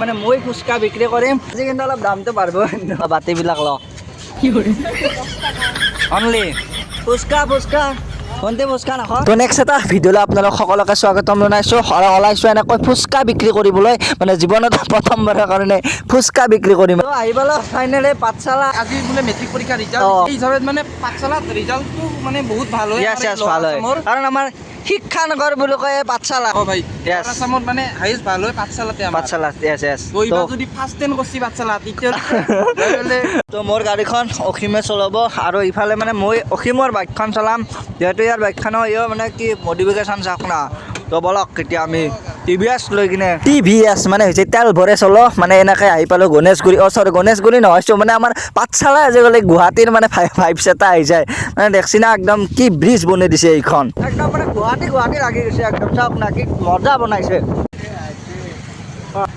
মানে মই ফুচকা বিক্ৰী কৰিম। আজি কিন্তু অলপ দামটো বাঢ়িব বাতিবিলাক ল অনলি। ফুচকা ফুচকা। ভণ্টি ফুচকা নাখ তো নেক্সট এটা ভিডিঅ'লৈ আপোনালোক সকলোকে স্বাগতম জনাইছোঁ। আৰু ওলাইছোঁ এনেকৈ ফুচকা বিক্ৰী কৰিবলৈ। মানে জীৱনত প্ৰথমবাৰৰ কাৰণে ফুচকা বিক্ৰী কৰিম। তো আহিবলৈ ফাইনেলি পাঠশালা। আজি বোলে মেট্ৰিক পৰীক্ষা ৰিজাল্ট অ। এই হিচাপত মানে পাঠশালাত ৰিজাল্টটো মানে বহুত ভাল হয়। কাৰণ আমাৰ শিক্ষানগৰ বুলি কয় পাঠশালা। অ ভাই আসামত মানে হাইষ্ট ভালো হয় পাঠশালাতে আমাৰ। পাঠশালা য়েছ য়েছ তো যদি ফাৰ্ষ্ট টেন কৰিছি পাঠশালা তেতিয়াহ'লে তো মোৰ গাড়ীখন অসীমে চলাব আৰু ইফালে মানে মই অসীমৰ বাইকখন চলাম। যিহেতু ইয়াৰ বাইকখনৰ ইয়ো মানে কি মডিফিকেশ্যন চাওক না। তো বলক এতিয়া আমি টি ভি এছ লৈ কিনে? টি ভি এছ মানে হৈছে তেল ভৰে চলো মানে এনেকৈ আহি পালোঁ গণেশগুৰি অঁ চৰি গণেশগুৰি নহয় so মানে আমাৰ পাঠশালা আজিকালি গুৱাহাটীৰ মানে ভাই ভাইবছ এটা আহি যায়। মানে দেখছি না একদম কি ব্ৰিজ বনাই দিছে এইখন। একদম মানে গুৱাহাটী গুৱাহাটী লাগি গৈছে একদম চাওক না কি মজা বনাইছে।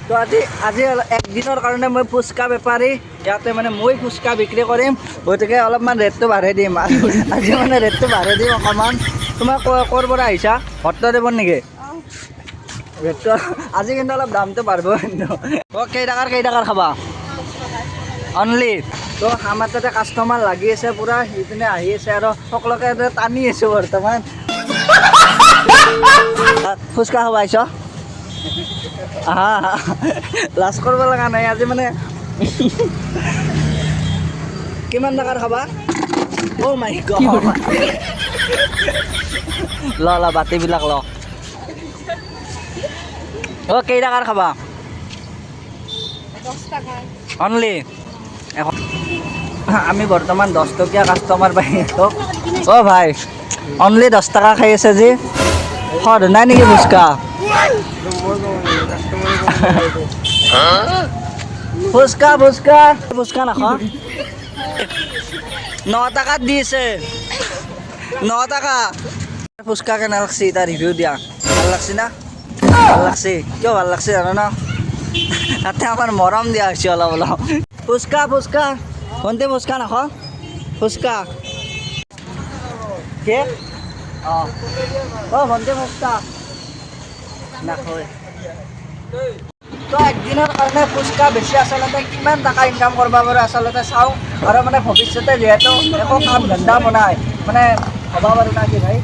তো আজি আজি অলপ একদিনৰ কাৰণে মই ফুচকা বেপাৰী ইয়াতে মানে মই ফুচকা বিক্ৰী কৰিম গতিকে অলপমান ৰেটটো বাঢ়াই দিম। আজি মানে ৰেটটো বাঢ়াই দিম অকণমান। তোমাৰ ক- ক'ৰ পৰা আহিছা? ভট্টদেৱৰ নেকি? ৰেটটো আজি কিন্তু অলপ দামটো বাঢ়িব কিন্তু অঁ কেইটকাৰ কেইটকাৰ খাবা অনলি তো আমাৰ তাতে কাষ্টমাৰ লাগি আছে পূৰা সিপিনে আহি আছে আৰু সকলোকে টানি আছোঁ বৰ্তমান ফুচকা খাব আহিছ আহা লাজ কৰিব লগা নাই আজি মানে কিমান টকাৰ খাবা অ' মাই গড ল ল বাতিবিলাক ল অ' কেইটকাৰ খাবা? অনলি? এশ আমি বৰ্তমান দহ টকীয়া কাষ্টমাৰ পাই অ' ভাই অনলি দহ টকা খাই আছে যি সদ নাই নেকি ফুচকা? ফুচকা ফুচকা। ফুচকা নাখ। ন টকাত দিছে ন টকা। ফুচকা কেনে লাগছি তাৰ ৰিভিউ দিয়া। ভালো লাগছি না? ভালো লাগছি কিয় ভালো লাগছি জানো ন? তাতে আমাৰ মৰম দিয়া হৈছে অলপ অলপ। ফুচকা ফুচকা। ভণ্টি ফুচকা নাখ ফুচকা। কি? অঁ। অঁ, ভণ্টি ফুচকা। নাখয় তো একদিনৰ কাৰণে ফুচকা বেছি আচলতে কিমান টকা ইনকাম কৰিব পাৰোঁ আচলতে চাওঁ। আৰু মানে ভৱিষ্যতে যিহেতু একো কাম ধন্দা বনাই মানে হ'ব পাৰোঁ না কি ভাই।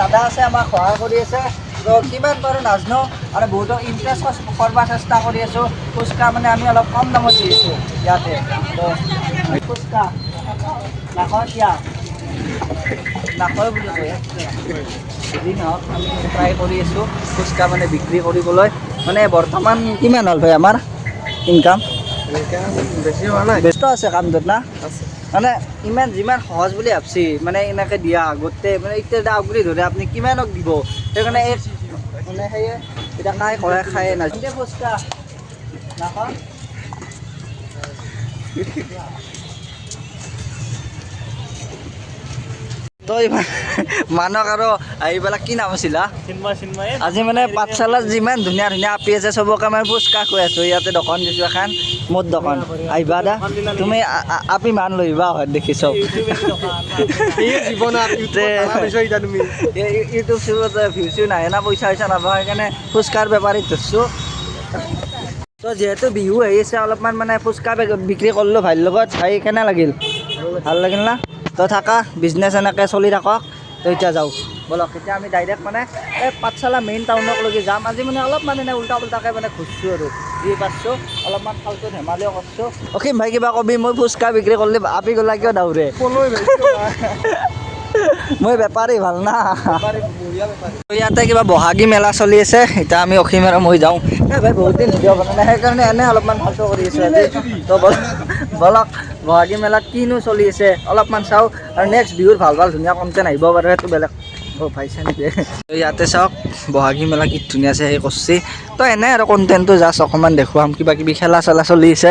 দাদা আছে, আমাক সহায় কৰি আছে। তো কিমান পাৰোঁ নাজানো আৰু বহুতো ইণ্টাৰেষ্ট কৰিব চেষ্টা কৰি আছোঁ। ফুচকা মানে আমি অলপ কম দামত দি আছোঁ ইয়াতে। তো ফুচকা। নাখাওঁ কিয়া নাখায় বুলি কয়। যি নহওক, আমি ট্ৰাই কৰি আছোঁ। ফুচকা মানে বিক্ৰী কৰিবলৈ। মানে বৰ্তমান কিমান হ'ল ভাই আমাৰ ইনকাম বেছি ব্যস্ত আছে কামটোত না মানে ইমান যিমান সহজ বুলি ভাবছি মানে এনেকৈ দিয়া গোটেই মানে এতিয়া এটা আগুৰি ধৰে আপুনি কিমানক দিব? সেইকাৰণে এই মানে সেয়ে এতিয়া নাই কৰাই খায়ে না তই মানক আৰু আহি পেলাই কি নাম আছিলা? আজি মানে পাঠশালাত যিমান ধুনীয়া ধুনীয়া আপি আছে চবকে মই ফুচকা কৈ আছোঁ ইয়াতে দোকান দিছোঁ এখন মোৰ দোকান। আহিবা দা তুমি আপি মান লৈ আহিবা হয় এতিয়া তুমি। ইউটিউব চিউটিউবত ভিউ চিউ নাহে না পইচা চইচা নাপাওঁ সেইকাৰণে ফুচকাৰ বেপাৰীত ধৰছোঁ। তো যিহেতু বিহু আহি আছে অলপমান মানে ফুচকা বিক্ৰী কৰিলোঁ ভাইৰ লগত ভাই কেনে লাগিল? ভাল লাগিল না? তো থাকা বিজনেছ এনেকৈ চলি থাকক তো এতিয়া যাওঁ। বলক এতিয়া আমি ডাইৰেক্ট মানে এই পাঠশালা মেইন টাউনকলৈকে যাম। আজি মানে অলপমান এনে উল্টা পুল্টাকৈ মানে ঘূৰিছোঁ আৰু। যি পাৰছোঁ অলপমান ফাল্টু ধেমালিও কৰিছোঁ। অসীম ভাই কিবা কবি মই ফুচকা বিক্ৰী কৰিলে আপি গ'লা কিয় দাউৰে? মই বেপাৰী ভালো না। ইয়াতে কিবা বহাগী মেলা চলি আছে এতিয়া আমি অসীম আৰু মই যাওঁ। এই ভাই বহুত দিন ভিডিঅ' বনা নাই সেইকাৰণে এনে অলপমান ভালটো কৰি আছোঁ আজি। তো বলক বহাগী মেলাত কিনো চলি আছে? অলপমান চাওঁ। আৰু নেক্সট বিহুৰ ভালো ভালো ধুনীয়া কণ্টেণ্ট আহিব পাৰে, সেইটো বেলেগ। অ' নেকি? ইয়াতে চাওক, বহাগী মেলা কি ধুনীয়া আছে, সেই কৰছি। তো এনে আৰু কণ্টেণ্টটো জাষ্ট অকণমান দেখুৱাম কিবা কিবি খেলা চেলা চলি আছে।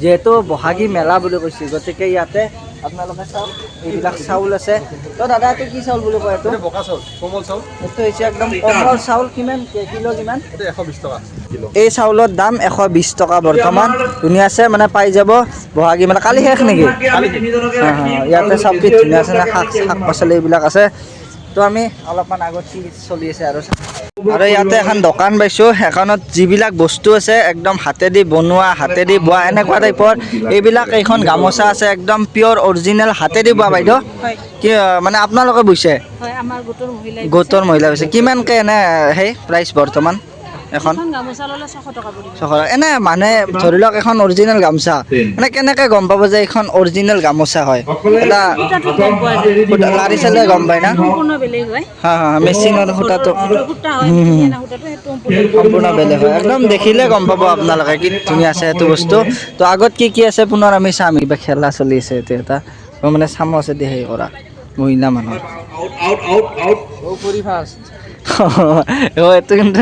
যিহেতু বহাগী মেলা বুলি কৈছে, গতিকে ইয়াতে আপোনালোকে চাওক এইবিলাক চাউল আছে। তো দাদা এইটো কি চাউল বুলি কয় এইটো? চাউল কোমল চাউল। এইটো হৈছে একদম কোমল চাউল কিমান কিলো কিমান? এশ বিছ টকা। এই চাউলৰ দাম এশ বিছ টকা বৰ্তমান। ধুনীয়া আছে মানে পাই যাব। বহাগী মেলা কালি শেষ নেকি? ইয়াতে চাওক কি ধুনীয়া আছে শাক শাক পাচলি এইবিলাক আছে। তো আমি অলপমান আগত কি চলি আছে আৰু। আৰু ইয়াতে এখন দোকান পাইছোঁ। সেইখনত যিবিলাক বস্তু আছে একদম হাতেদি বনোৱা হাতেদি বোৱা এনেকুৱা টাইপৰ। এইবিলাক এইখন গামোচা আছে একদম পিয়ৰ অৰিজিনেল হাতেদি বোৱা বাইদেউ। কি মানে আপোনালোকে বুইছে? গোটৰ মহিলা বুজিছে কিমানকৈ এনে সেই প্ৰাইচ বৰ্তমান? এখন? এখন গামোচা ছশ টকা এনে মানে ধৰি লওক এখন অৰিজিনেল গামোচা। মানে কেনেকৈ গম পাব যে এইখন অৰিজিনেল গামোচা হয়? এটা লাৰি চালে গম পায় না? হয়। হা হা মেচিনৰ সূতাটো। সম্পূৰ্ণ বেলেগ হয়। একদম দেখিলে গম পাব আপোনালোকে কি ধুনীয়া আছে সেইটো বস্তু। তো আগত কি কি আছে? পুনৰ আমি চাম। কিবা খেলা চলি আছে এতিয়া এটা। মানে চামুচেদি হেৰি কৰা। মহিলা মানুহৰ। এইটো কিন্তু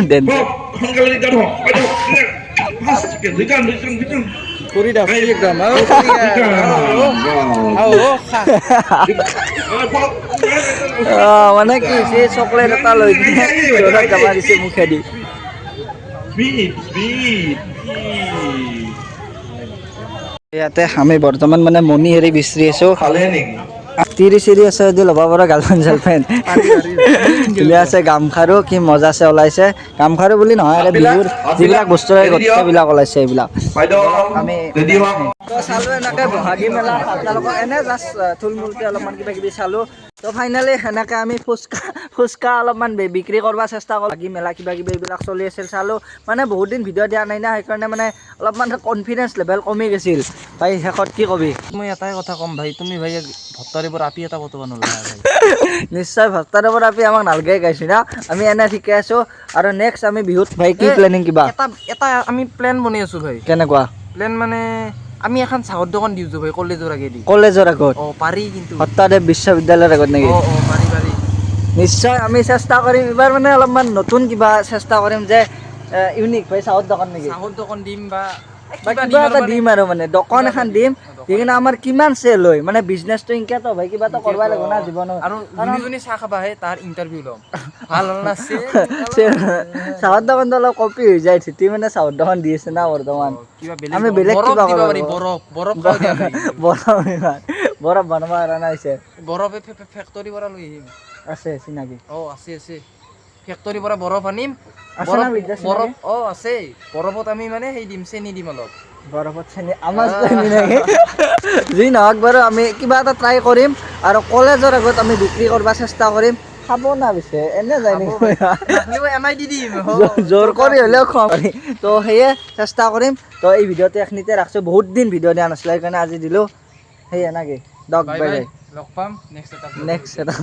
মানে কি হৈছে চকলেট এটা লৈ দিছে মুখেদি ইয়াতে আমি বৰ্তমান মানে মণি হেৰি বিচাৰি আছো খালে নেকি তিৰি চিৰি আছে যদি ল'ব পাৰা গাৰ্লফ্ৰেণ্ড চাৰ্লফ্ৰেণ্ড। ধুনীয়া আছে গামখাৰু কি মজা আছে ওলাইছে। গামখাৰু বুলি নহয় আৰু বিহুৰ যিবিলাক বস্তু হয় গোটেইবিলাক ওলাইছে এইবিলাক। আমি তো চালোঁ এনেকৈ বহাগী মেলা আপোনালোকক এনে জাষ্ট থুলমূলকৈ অলপমান কিবা কিবি চালোঁ। তো ফাইনেলি সেনেকৈ আমি ফুচকা ফুচকা অলপমান বিক্ৰী কৰিব চেষ্টা কৰোঁ। বহাগী মেলা কিবা কিবি এইবিলাক চলি আছিল চালোঁ। মানে বহুত দিন ভিডিঅ' দিয়া নাই না সেইকাৰণে মানে অলপমান কনফিডেঞ্চ লেভেল কমি গৈছিল। ভাই শেষত কি কবি? মই এটাই কথা ক'ম ভাই। তুমি ভাই ভত্তাৰিৰ পৰা আপি এটা বতবা নোলোৱা নিশ্চয় ভস্তাৰ পৰা আমি আমাক নালগে গাইছোঁ না। আমি এনে ঠিকে আছোঁ। আৰু নেক্সট আমি বিহুত ভাই কি প্লেনিং কিবা? এটা এটা আমি প্লেন বনাই আছো ভাই। কেনেকুৱা? প্লেন মানে আমি এখন চাহৰ দোকান দিছোঁ ভাই কলেজৰ আগেদি। কলেজৰ আগত? অ পাৰি কিন্তু। সত্তাদেৱ বিশ্ববিদ্যালয়ৰ আগত নেকি? অ অ পাৰি পাৰি। নিশ্চয় আমি চেষ্টা কৰিম। এইবাৰ মানে অলপমান নতুন কিবা চেষ্টা কৰিম যে ইউনিক ভাই চাহৰ দোকান নেকি? চাহৰ দোকান দিম বা বা কিবা এটা দিম আৰু মানে দোকান এখন দিম। কিনে আমাৰ কিমান চেল হয়? মানে বিজনেছটো ইনকেতো ভাই কিবা এটা কৰিব লাগিব না জীৱনত। আৰু যোনে যোনে চাহ খাবা আহে তাৰ ইণ্টাৰভিউ ল'ম। ভালো হ'ল না চাহৰ দোকানটো অলপ কপি হৈ যায় ঠিটি মানে চাহৰ দোকান দি আছে না বৰ্তমান। আমি বেলেগ কিবা কৰিব বৰফ। বৰফ। বৰফ বৰফ বনাব পৰা নাই বৰফে ফেক্টৰীৰ পৰা লৈ আহিম। আছে চিনাকি। অ আছে আছে। ফেক্টৰীৰ পৰা বৰফ আনিম। বৰফ? বৰফ অ আছে। বৰফত আমি মানে সেই দিম চেনি দিম অলপ। বৰফত চেনি আমাৰ চেনি যি নহওক বাৰু আমি কিবা এটা ট্ৰাই কৰিম আৰু কলেজৰ আগত আমি বিক্ৰী কৰিব চেষ্টা কৰিম। খাব না পিছে এনে যায় নেকি? জোৰ- কৰি হ'লেও খুৱাম তো সেয়ে চেষ্টা কৰিম। তো এই ভিডিঅ'টো এইখিনিতে ৰাখছোঁ। বহুত দিন ভিডিঅ' দিয়া নাছিলে সেইকাৰণে আজি দিলোঁ। সেয়ে নাকি দক বাই বাই লগ পাম নেক্সট এটা নেক্সট এটা